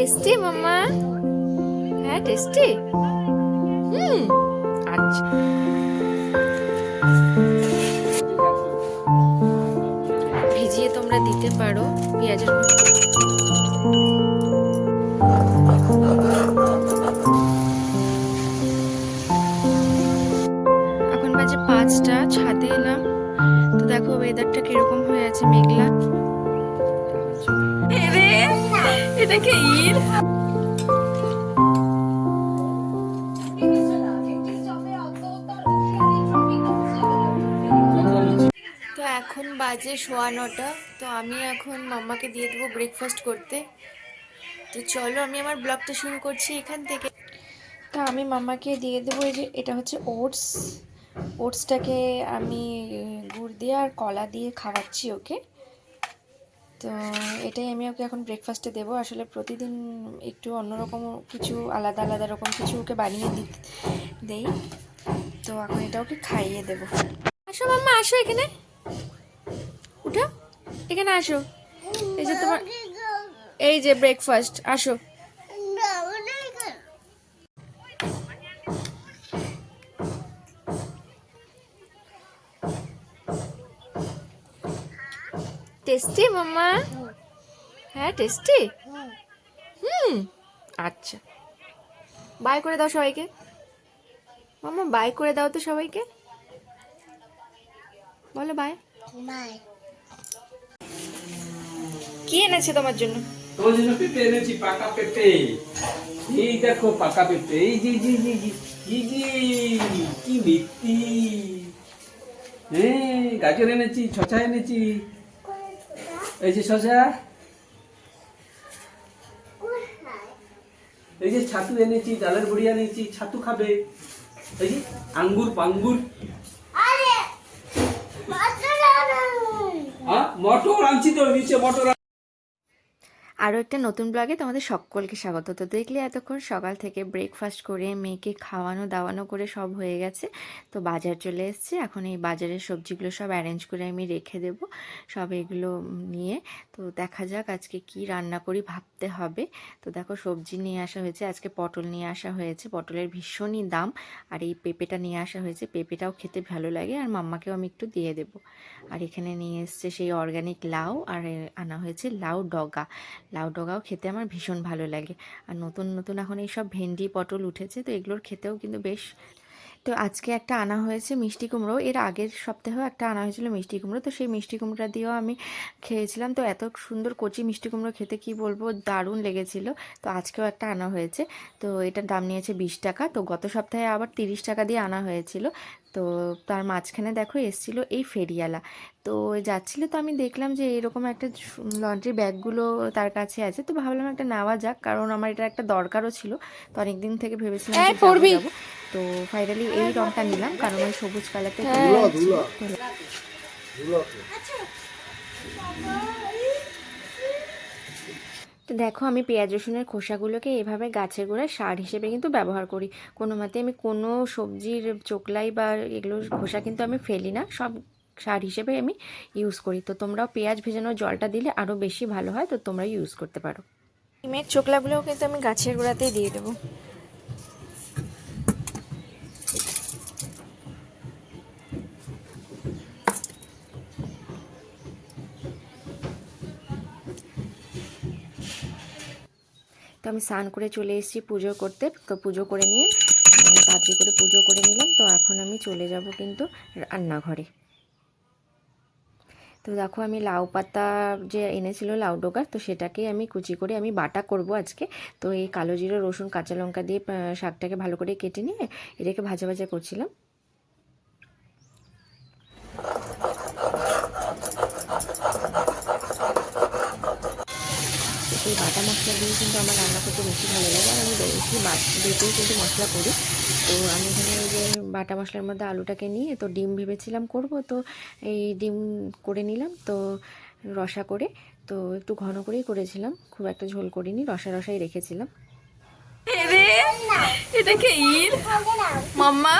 Tasty মাম্মা হ্যাঁ tasty হুম আচ্ছা ভিজিয়ে তোমরা দিতে পারো পেঁয়াজের এখন বাজে পাঁচটা, ছাদে এলাম। তো দেখো ওয়েদারটা কীরকম হয়ে আছে, মেঘলা। এটা কি ঈদ তো এখন বাজে সোয়া নটা, তো আমি এখন মাম্মাকে দিয়ে দেবো ব্রেকফাস্ট করতে। তো চলো, আমি আমার ব্লগটা শুরু করছি এখান থেকে। তো আমি মাম্মাকে দিয়ে দেবো এই যে, এটা হচ্ছে ওটস। ওটসটাকে আমি গুড় দিয়ে আর কলা দিয়ে খাওয়াচ্ছি ওকে। তো এটাই আমি ওকে এখন ব্রেকফাস্টে দেবো। আসলে প্রতিদিন একটু অন্যরকম কিছু, আলাদা আলাদা রকম কিছু ওকে বানিয়ে দি, দেই। তো এখন এটা ওকে খাইয়ে দেবো। আসো মাম্মা, আসো এখানে। উঠো। এখানে আসো। এই যে তোমার, এই যে ব্রেকফাস্ট আসো। টেস্টি মাম্মা হ্যাঁ টেস্টি হুম আচ্ছা। বাই করে দাও সবাইকে। মাম্মা বাই করে দাও তো সবাইকে। বলো বাই। বাই। কি এনেছে তোমার জন্য? তোমার জন্য পেঁপে এনেছি পাকা পেঁপে। এই দেখো পাকা পেঁপে। এই জি জি জি জি জি জি কি মিষ্টি। হ্যাঁ গাজর এনেছি শশা এনেছি। এই যে সোজা। এই যে ছাতু এনেছি ডালের বড়ি এনেছি ছাতু খাবে। এই যে আঙ্গুর পাঙ্গুর। মটর আনছি তো নিচে মটর আরও একটা নতুন ব্লগে তোমাদের সকলকে স্বাগত। তো দেখলে এতক্ষণ সকাল থেকে ব্রেকফাস্ট করে মেয়েকে খাওয়ানো দাওয়ানো করে সব হয়ে গেছে। তো বাজার চলে এসছে। এখন এই বাজারের সবজিগুলো সব অ্যারেঞ্জ করে আমি রেখে দেব। সব এগুলো নিয়ে। তো দেখা যাক আজকে কি রান্না করি ভাবতে হবে। তো দেখো সবজি নিয়ে আসা হয়েছে। আজকে পটল নিয়ে আসা হয়েছে। পটলের ভীষণই দাম। আর এই পেঁপেটা নিয়ে আসা হয়েছে। পেঁপেটাও খেতে ভালো লাগে। আর মাম্মাকেও আমি একটু দিয়ে দেবো। আর এখানে নিয়ে এসছে সেই অর্গানিক লাউ। আর আনা হয়েছে লাউ ডগা। লাউ ডগাও খেতে আমার ভীষণ ভালো লাগে। আর নতুন নতুন এখন এইসব ভেন্ডি, পটল উঠেছে, তো এগুলোর খেতেও কিন্তু বেশ। তো আজকে একটা আনা হয়েছে মিষ্টি কুমড়ো, এর আগের সপ্তাহেও একটা আনা হয়েছিল মিষ্টি কুমড়ো, তো সেই মিষ্টি কুমড়োটা দিয়েও আমি খেয়েছিলাম। তো এত সুন্দর কচি মিষ্টি কুমড়ো খেতে কি বলব, দারুণ লেগেছিল। তো আজকেও একটা আনা হয়েছে, তো এটার দাম নিয়েছে বিশ টাকা, তো গত সপ্তাহে আবার তিরিশ টাকা দিয়ে আনা হয়েছিল। তো তার মাঝখানে দেখো এসছিল এই ফেরিয়ালা তো যাচ্ছিল তো আমি দেখলাম যে এরকম একটা লন্ড্রি ব্যাগগুলো তার কাছে আছে। তো ভাবলাম একটা নেওয়া যাক কারণ আমার এটা একটা দরকারও ছিল। তো অনেকদিন থেকে ভেবেছিলাম যে যাব যাব। তো ফাইনালি এই রংটা নিলাম কারণ ওই সবুজ কালারটা তো দেখো, আমি পেঁয়াজ, রসুনের খোসাগুলোকে এভাবে গাছের গোড়ায় সার হিসেবে কিন্তু ব্যবহার করি। কোনো মতে আমি কোনো সবজির চোকলাই বা এগুলোর খোসা কিন্তু আমি ফেলি না। সব সার হিসেবে আমি ইউজ করি। তো তোমরাও পেঁয়াজ ভেজানোর জলটা দিলে আরও বেশি ভালো হয়, তো তোমরা ইউজ করতে পারো। ডিমের চোকলাগুলোও কিন্তু আমি গাছের গোড়াতেই দিয়ে দেবো। তো আমি স্নান করে চলে এসেছি পুজো করতে। তো পুজো করে নিয়ে তাড়াতাড়ি করে পুজো করে নিলাম। তো এখন আমি চলে যাব কিন্তু রান্নাঘরে। তো দেখো, আমি লাউ পাতা যে এনেছিল লাউ ডোকা তো সেটাকে আমি কুচি করে আমি বাটা করব আজকে। তো এই কালো জিরে, রসুন, কাঁচা লঙ্কা দিয়ে শাকটাকে ভালো করে কেটে নিয়ে এটাকে ভাজা ভাজা করছিলাম। এই বাটা মশলা দিয়ে কিন্তু আমার রান্না করতে বেশি ভালো লাগে। আর আমি বেশি বেটেই কিন্তু মশলা করি। তো আমি এখানে ওই যে বাটা মশলার মধ্যে আলুটাকে নিয়ে তো ডিম ভেবেছিলাম করব। তো এই ডিম করে নিলাম তো রসা করে তো একটু ঘন করেই করেছিলাম। খুব একটা ঝোল করিনি রসা রসাই রেখেছিলাম। এটা কি ঈদ মাম্মা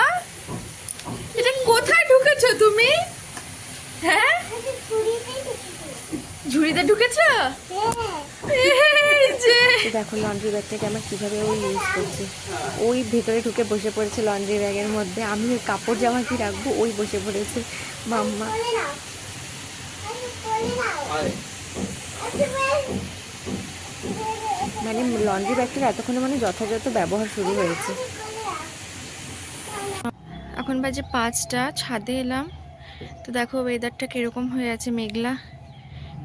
এটা কোথায় ঢুকেছো তুমি? হ্যাঁ? ঝুড়িতে ঢুকেছো? এই যে তো দেখো লন্ড্রি ব্যাগটাকে আমার কীভাবে ও ইউজ করছে। ওই ভেতরে ঢুকে বসে পড়েছে লন্ড্রি ব্যাগের মধ্যে। আমি ওই কাপড় জামা কি রাখব? ওই বসে পড়েছে মাম্মা। মানে লন্ড্রি ব্যাগটার এতক্ষণে মানে যথাযথ ব্যবহার শুরু হয়েছে। এখন বাজে পাঁচটা ছাদে এলাম। তো দেখো ওয়েদারটা কীরকম হয়ে আছে মেঘলা।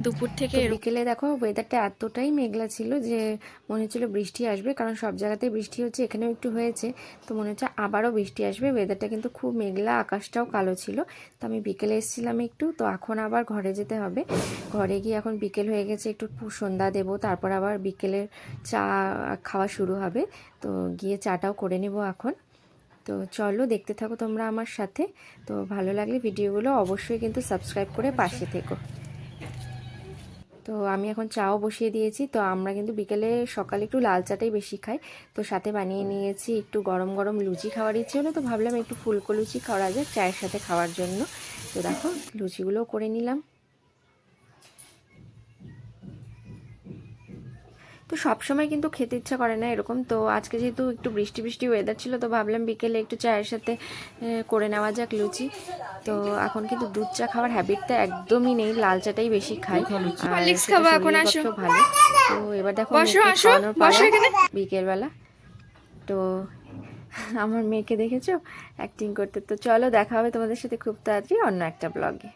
দুপুর থেকে বিকেলে দেখো ওয়েদারটা এতটাই মেঘলা ছিল যে মনে হচ্ছিল বৃষ্টি আসবে কারণ সব জায়গাতেই বৃষ্টি হচ্ছে এখানেও একটু হয়েছে। তো মনে হচ্ছে আবারও বৃষ্টি আসবে ওয়েদারটা কিন্তু খুব মেঘলা আকাশটাও কালো ছিল। তো আমি বিকেলে এসেছিলাম একটু তো এখন আবার ঘরে যেতে হবে। ঘরে গিয়ে এখন বিকেল হয়ে গেছে একটু সন্ধ্যা দেবো তারপর আবার বিকেলের চা খাওয়া শুরু হবে। তো গিয়ে চাটাও করে নেব এখন। তো চলো দেখতে থাকো তোমরা আমার সাথে। তো ভালো লাগলে ভিডিওগুলো অবশ্যই কিন্তু সাবস্ক্রাইব করে পাশে থেকো। তো আমি এখন চাও বসিয়ে দিয়েছি। তো আমরা কিন্তু বিকেলে সকালে একটু লাল চাটাই বেশি খাই। তো সাথে বানিয়ে নিয়েছি একটু গরম গরম লুচি খাওয়ার ইচ্ছে হলো। তো ভাবলাম একটু ফুলকো লুচি খাওয়া যায় চায়ের সাথে খাওয়ার জন্য। তো দেখো লুচিগুলোও করে নিলাম। তো সবসময় কিন্তু খেতে ইচ্ছা করে না এরকম। তো আজকে যেহেতু একটু বৃষ্টি বৃষ্টি ওয়েদার ছিল তো ভাবলাম বিকেলে একটু চায়ের সাথে করে নেওয়া যাক লুচি। তো এখন কিন্তু দুধ চা খাওয়ার হ্যাবিটটা একদমই নেই লাল চাটাই বেশি খাই। এখন আসো। ভালো। তো এবার দেখো। বিকেলবেলা। তো আমার মেয়েকে দেখেছ? অ্যাক্টিং করতে। তো চলো দেখা হবে তোমাদের সাথে খুব তাড়াতাড়ি অন্য একটা ব্লগে